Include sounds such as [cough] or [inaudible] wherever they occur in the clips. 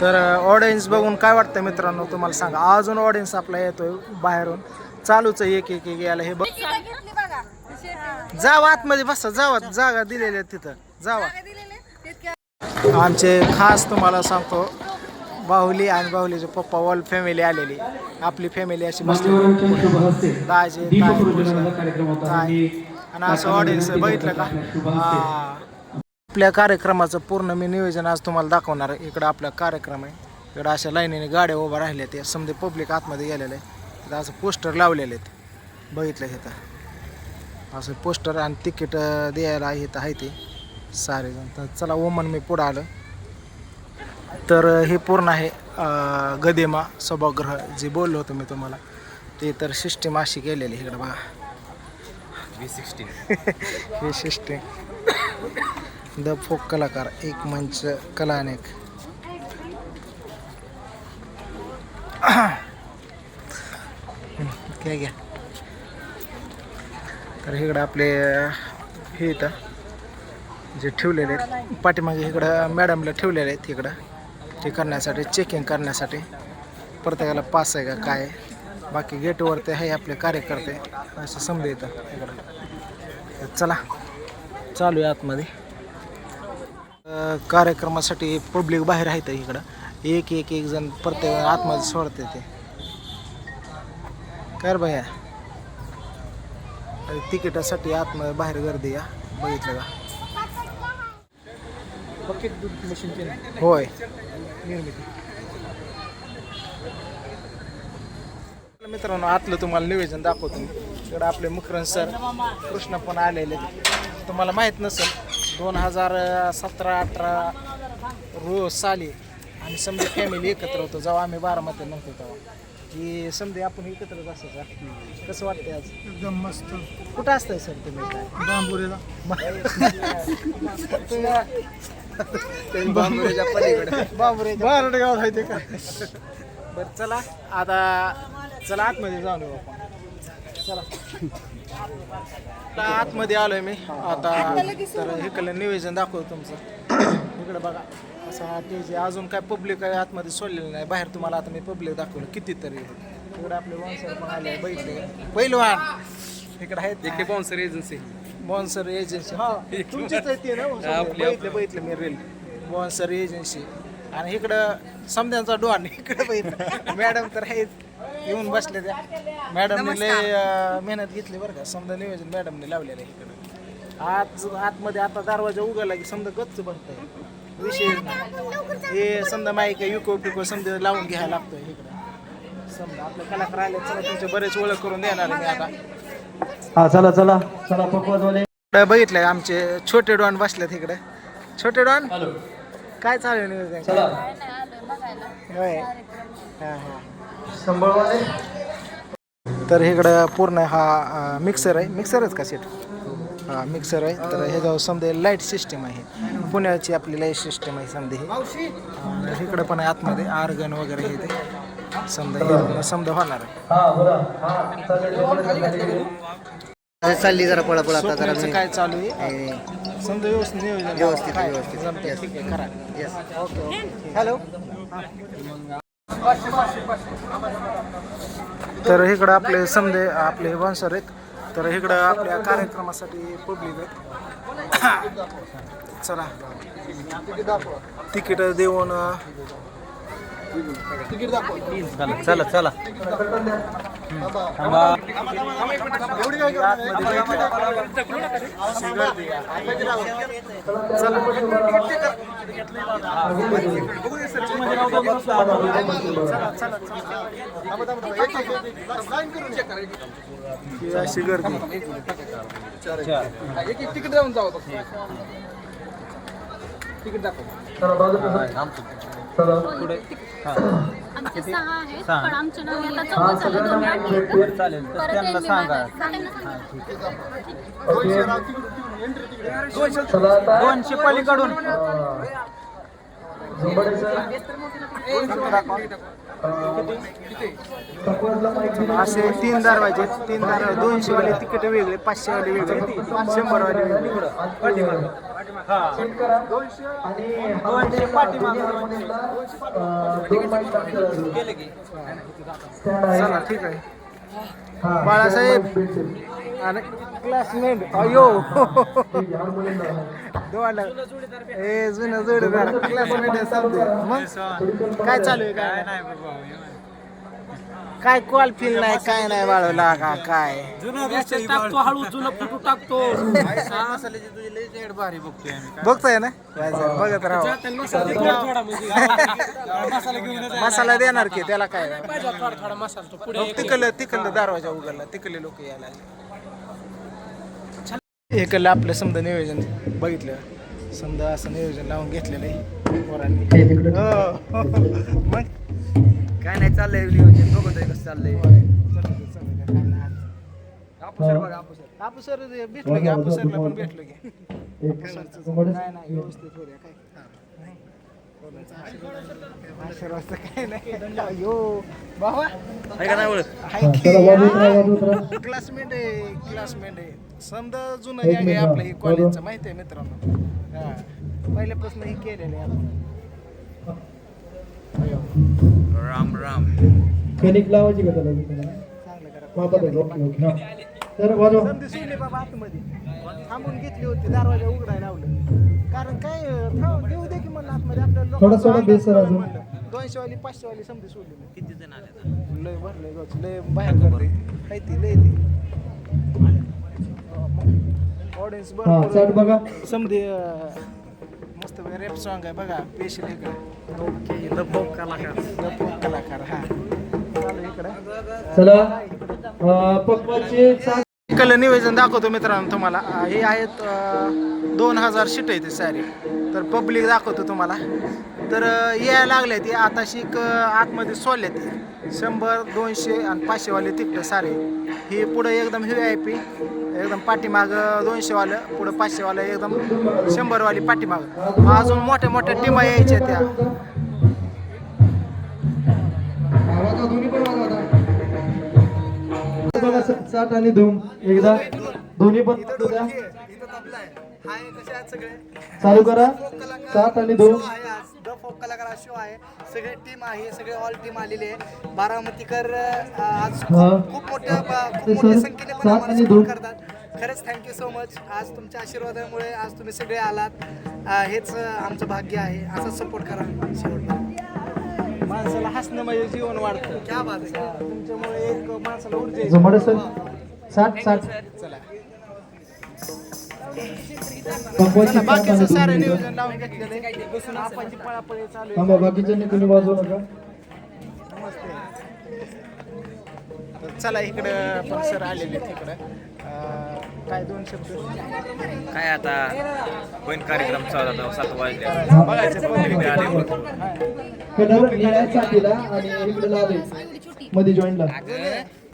तर ऑडियन्स बघून काय वाटतं मित्रांनो तुम्हाला सांगा. अजून ऑडियन्स आपला येतोय बाहेरून. चालूच आहे एक एक एक यायला हे बघ. जावा आतमध्ये बसा जावा जागा दिलेल्या आहेत तिथं. जावा आमचे खास तुम्हाला सांगतो बाहुली आणि बाहुलीचे पप्पा ऑल फॅमिली आलेली. आपली फॅमिली अशी बसली दाजी होता. ताई. आणि आणि असं ऑडियन्स बघितलं का? हा. आपल्या कार्यक्रमाचं पूर्ण मी नियोजन आज तुम्हाला दाखवणार आहे. इकडं आपला कार्यक्रम आहे. इकडं अशा लाईनीने गाड्या उभ्या राहिल्या ते समजे पब्लिक आतमध्ये गेलेलं आहे तिथं असं पोस्टर लावलेले आहेत. बघितलं इथं. असं पोस्टर आणि तिकीट द्यायला इथं आहे ते. सारे जण तर चला ओमन मी पुढं आलं. तर हे पूर्ण आहे गदिमा सभागृह. जे बोललो होतो मी तुम्हाला ते तर सिस्टीम अशी केलेली इकडं बघा. हे सिस्टीम [laughs] द फोक कलाकार एक मंच कला अनेक काय घ्या. तर इकडं आपले हे इथं जे ठेवलेले आहेत पाठीमागे इकडं मॅडमला ठेवलेले आहेत इकडं. ते करण्यासाठी चेकिंग करण्यासाठी. प्रत्येकाला पास आहे का काय बाकी गेटवर ते आहे आपले कार्यकर्ते. असं समजा येतं इकडं चला चालू आहे आतमध्ये. कार्यक्रमासाठी पब्लिक बाहेर आहेत इकडं. एक एक एक जण प्रत्येक आतमध्ये सोडते ते. कर भैया? तिकिटासाठी आतमध्ये बाहेर गर्दी या बघितलं का? होय. मित्रांनो आतलं तुम्हाला निवेदन दाखवतो इकडं आपले मुकरन सर कृष्ण पण आलेले तुम्हाला माहीत नसेल दोन हजार सतरा अठरा रोज साली आम्ही समजा फॅमिली एकत्र होतो जेव्हा आम्ही बारामती नव्हतो तेव्हा. की समजे आपण एकत्रच असायचं. कसं वाटतंय आज? एकदम मस्त. कुठं असतंय सर तुम्ही? बांबुरीला बांबुरेच्या पलीकडे. बांबुरेच्या बारड गावात आहे ते काय बरं चला. आता चला आतमध्ये जाऊन येऊ आपण. चला. आता आतमध्ये आलोय मी. आता तर इकडलं निवेदन दाखवतो तुमचं. इकडं बघा. असं हा ते अजून काय पब्लिक आहे आतमध्ये सोडलेलं नाही. बाहेर तुम्हाला आता मी पब्लिक दाखवलं. कितीतरी. इकडे आपले वनसर पण आले बघितले पहिलवान इकडे आहेत. इकडे बाउन्सर एजन्सी बॉन्सर एजन्सी हा तुमचीच आहे ती ना? आपली- बघितलं बघितलं मी रील बॉन्सर एजन्सी आणि इकडं समद्यांचा डॉन इकडं बघितलं मॅडम तर आहेत. येऊन बसले त्या. मॅडमने लय अं, मेहनत घेतली बरं का. समजा नियोजन मॅडमने लावलेलं आहे इकडं. आज आतमध्ये आता दरवाजा उघडला की समजा गच्च बनतंय विषय नाही. हे समजा माईक युको पिको समजा लावून घ्यायला लागतोय इकडं. समजा आपले कलाकार आले चला तुमचे बरेच ओळख करून देणार आहे मी आता. हा चला चला. चला इकडे बघितलंय आमचे छोटे डॉन बसलेत इकडे. छोटे डॉन? काय चालू आहे नियोजन? चला. होय. हा हा. तर इकडं पूर्ण हा मिक्सर आहे. मिक्सरच का सेट हा मिक्सर आहे. तर ह्याच्यावर समजा लाइट सिस्टीम आहे. पुण्याची आपली लाइट सिस्टीम आहे समजा ही. इकडं पण आहे आतमध्ये. आर्गन वगैरे हे ते. समजा हे समजा होणार आहे. हा बोला. हा चालेल जरा पळा पळा आता जरा काय चालू आहे? समजा व्यवस्थित नियोजन. व्यवस्थित, ठीक आहे करा. ओके ओके हॅलो तर इकडं आपले समजे आपले वंशर आहेत. तर इकडं आपल्या कार्यक्रमासाठी पब्लिक आहेत. [coughs] चला. तिकीट देऊन चला चला. अशी गर्दी तिकीट जाऊन जाऊ तिकीट दाखव. चला बाजूला चला. आमचे सहा आहेत पण आमचे नाव आता हा चौघ झाले सगळ्यांना दोन माहिती भेटते चालेल. तर परत त्यांना यांनी सांगा. मागायला- त्यांना सांगा. ओके. चला आता. दोनशे पलीकडून. माहिती दिली. असे तीन दरवाजे आहेत. तीन दरवाजे. दोनशे वाले तिकीट वेगळे पाचशे वाले वेगळे शंभर वाले वेगळे. आणि चला ठीक आहे. हा, बाळासाहेब. आणि क्लासमेट अयो. दोन ए जुनं जोडीदार. क्लासमेट आहे समजे मग? काय चालू आहे? काय नाही? काय कॉल फील नाही काय नाही बाळवला का काय? टाकतो हळू जुनं फोटो टाकतो. मसाल्याची तुझी लई जेड भारी बघतोय आम्ही बघताय ना? बघत राहा. मसाला देणार की त्याला काय? नाही. तिकडलं तिकडलं दरवाजा उघडला तिकडले लोक यायला लागले. आपलं समजा नियोजन बघितलं. समजा असं नियोजन लावून घेतलेलं आहे पोरांनी. हो. [laughs] मग काय नाही चाललंय नियोजन बघतोय कसं चाललंय. आपू सर भेटलो की आपू सरला पण भेटलो की. एक काय नाही व्यवस्थित होत्या काय? आशीर्वाद तर काय नाही. यो बाबा आहे का नाही ओळख? क्लासमेट आहे क्लासमेट आहे. समजा जुनं आहे आपलं हे कॉलेजचं माहिती आहे मित्रांनो. हा. पहिल्यापासून हे केलेलं आहे. आपण राम राम. कणिक लावायची का त्याला? तुम्हाला तर वाजव. सोडली बाबा आतमध्ये. थांबून घेतली होती दरवाजा उघडायला लावलं. कारण काय देऊ दे की म्हणलं आतमध्ये. आपल्याला थोडं- थोडं बेस सर अंदाज अजून. दोनशे वाली पाचशे वाली समधी सोडली. किती जण आले लय भरलंय गच लय बाहेर करते काय ती लय ती. ऑडियन्स बघा. समधी मस्त रेप सॉन्ग आहे बघा इकडे. ओके कलाकार कलाकार हा. चालू पक्वाचे निवेदन दाखवतो मित्रांनो तुम्हाला. हे आहेत दोन हजार सीट आहे ते सारी. तर पब्लिक दाखवतो तुम्हाला. तर यायला लागले ते आता शिक आतमध्ये सोडले ते शंभर दोनशे आणि पाचशेवाले तिकडं सारे. हे पुढं एकदम व्ही आय पी एकदम पाठीमाग दोनशेवालं पुढं पाचशेवालं एकदम शंभरवाली पाठीमाग. मग अजून मोठ्या मोठ्या टीमा यायच्या त्या. चाट आणि धूम. एकदा दोन्ही पण. चालू करा. चाट आणि धूम. फोक कलाकार शो आहे. सगळे टीम आहे सगळे ऑल टीम आलेले आहे. बारामतीकर आज. खूप खूप मोठ्या खूप मोठ्या संख्येने पण आम्हाला दोन. करतात. खरंच थँक्यू सो मच आज तुमच्या आशीर्वादामुळे आज तुम्ही सगळे आलात. हेच आमचं भाग्य आहे. असंच सपोर्ट करा माणसाला हसणं म्हणजे जीवन वाढतं. क्या बात आहे. तुमच्यामुळे एक माणसाला ऊर्जा साठ साठ चला. बाकीचं सारं धूम नियोजन लावून घेतलेलं आहे. बसून आपण पळापळी चालू आहे. थांबा बाकीच्यांनी कोणी वाजवू नका. तर चला इकडं पण सर आलेले आहेत इकडं. अं, काय दोन शब्द? काय आता होईन कार्यक्रम चालू आता सात वाजले. बघायचं public. कलर निळ्या चाटीला आणि इकडे लाल मध्ये जॉईंटला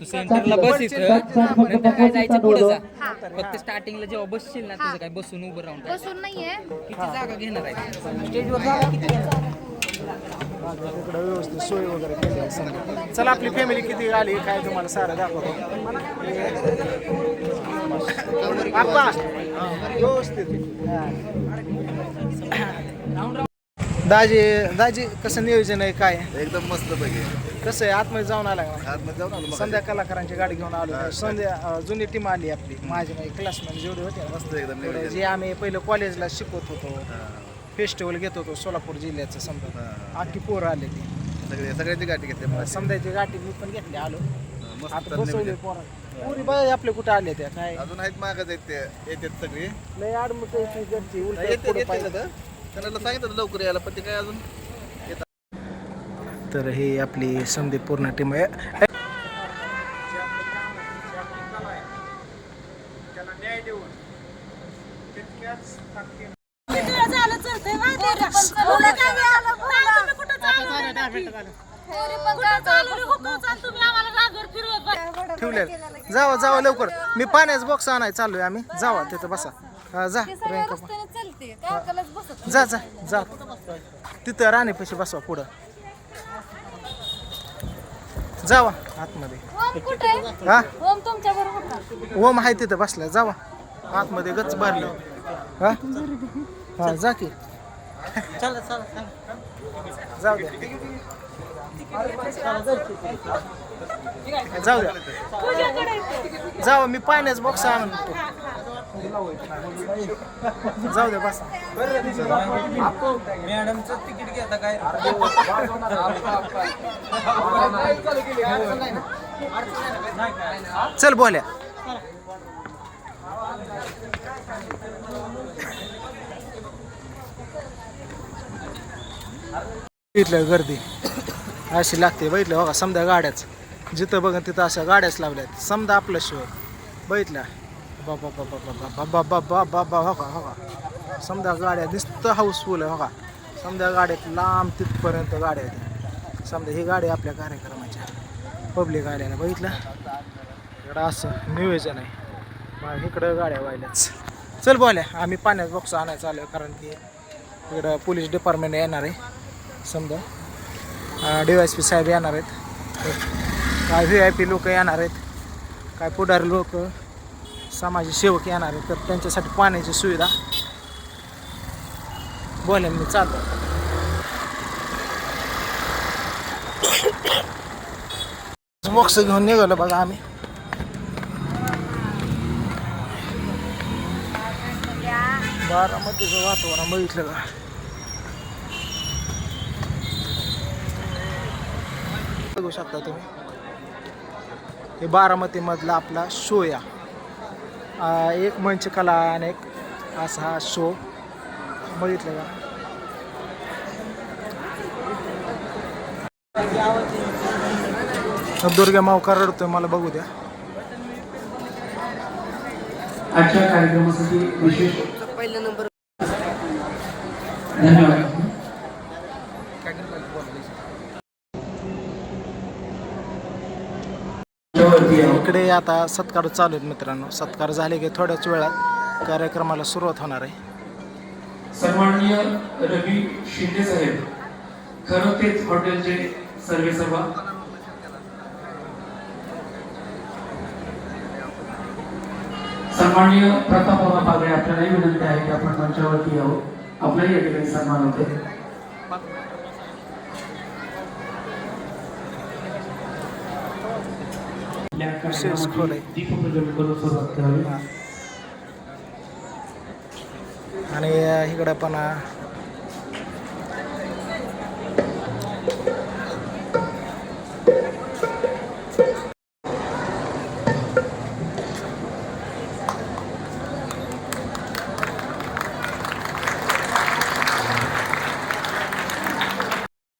तू सेंटरला बस इथं. नंतर काय जायचं पुढे जा. फक्त स्टार्टिंगला जेव्हा बसशील ना तुझं काय बसून उभं राहून. बसून नाहीये. किती जागा घेणार आहे? स्टेजवर जागा किती घेणार इकडं व्यवस्थित सोय वगैरे केली आहे समजा चला आपली फॅमिली किती आली काय तुम्हाला सारं दाखवतो. व्यवस्थित. दाजी दाजी कसं नियोजन आहे काय? एकदम मस्त पैकी. कसं आहे आतमध्ये जाऊन आला का? आतमध्ये जाऊन आलो संध्या कलाकारांची गाडी घेऊन आलो. संध्या अं, जुनी टीम आली आपली. माझी माझी क्लासमेट जेवढे होते. ना, मस्त एकदम जे आम्ही पहिलं कॉलेजला शिकवत होतो फेस्टिवल घेत होतो सोलापूर जिल्ह्याचं समजा. आखी पोरं आले ते. सगळे सगळ्याची गाठी घेतली समजायची गाठी मी पण घेतली आलो. मस्त आता बसवले पोरं. पुरी बाय आपले कुठे आले त्या? काय? अजून आहेत मागच आहेत ते येतात सगळे. लय आडमुठ घरची उलट येते पुढं येते पाहिजे आता. त्यांना सांगितलं लवकर यायला पण ते काय अजून तर ही आपली संदीप पूर्ण टीम आहे. ठेवले जावा जावा लवकर. मी पाण्याचा बॉक्स आणाय चालू आहे आम्ही. जावा तिथं बसा. हा, जा. प्रियंका बसत जा जा जा. तिथं राणीपाशी बसवा पुढं. जावा आतमध्ये. ओम कुठे? हा? ओम तुमच्या बरोबर होता ओम आहे तिथं बसलाय. जावा. आतमध्ये गच्च भरलं. हा? हा जा की. जाऊ द्या. जाऊ द्या. जाऊ मी पाण्याच बॉक्स आणून. जाऊ द्या बस. मॅडमचं तिकीट घेता काय? चल बोल्या. इथलं गर्दी. अशी लागते बघितलं बघा समजा गाड्याच. जिथं बघा तिथं अशा गाड्याच लावल्यात. समजा आपलं शिव बघितलं? बाबा बाबा बाबा बाबा बाबा बाबा हो का हो का समजा गाड्या दिसतं हाऊसफुल आहे हो का समजा गाड्यात लांब तिथपर्यंत गाड्या आहेत समजा ही गाडी आपल्या कार्यक्रमाच्या पब्लिक गाड्याला बघितलं इकडं असं नियोजन आहे मग इकडं गाड्या व्हायल्याच चल बोल्या आम्ही पाण्यात बॉक्स आणायचं आलो कारण की इकडं पोलीस डिपार्टमेंट येणार आहे समजा डी वाय एस पी साहेब येणार आहेत काय व्ही आय पी लोक येणार आहेत काय पुढारी लोक समाज सेवक येणार आहे तर त्यांच्यासाठी पाण्याची सुविधा बोले मी चालतो बॉक्स घेऊन निघालो बघा आम्ही. बारामतीचं वातावरण बघितलं का? बघू शकता तुम्ही. हे बारामतीमधला आपला शो या आ, एक मंचकला आणि एक असा हा शो बघितलं का? दुर्गा मावका रडतोय मला बघू द्या. आजच्या कार्यक्रमासाठी विशेष धन्यवाद नंबर धन्यवाद. इकडे आता सत्कार चालू आहेत मित्रांनो. सत्कार झाले की थोड्याच वेळात कार्यक्रमाला सुरुवात होणार आहे. सन्माननीय रवी शिंदे साहेब खरं तेच हॉटेलचे सर्वे सर्वा सन्माननीय प्रतापराव पागळे आपल्यालाही विनंती आहे की आपण मंचावरती यावं. आपल्याही या ठिकाणी सन्मान होते आपल्या विशेष खोल आहे. कार्यक्रमाची दीपप्रज्वलन करून सुरुवात आणि इकडं पण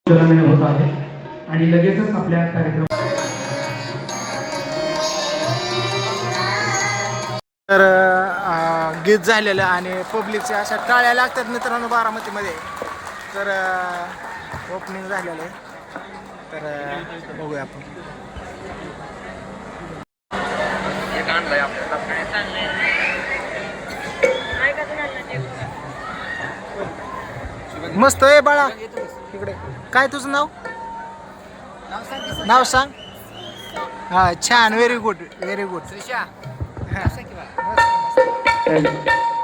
होत आहे. आणि लगेचच आपल्या गीत झालेलं आणि पब्लिकच्या अशा टाळ्या लागतात मित्रांनो बारामतीमध्ये. तर ओपनिंग झालेलं आहे. तर बघूया आपण. मस्त आहे बाळा. इकडे. काय तुझं नाव? नाव सांग. हा छान. Very good very good You.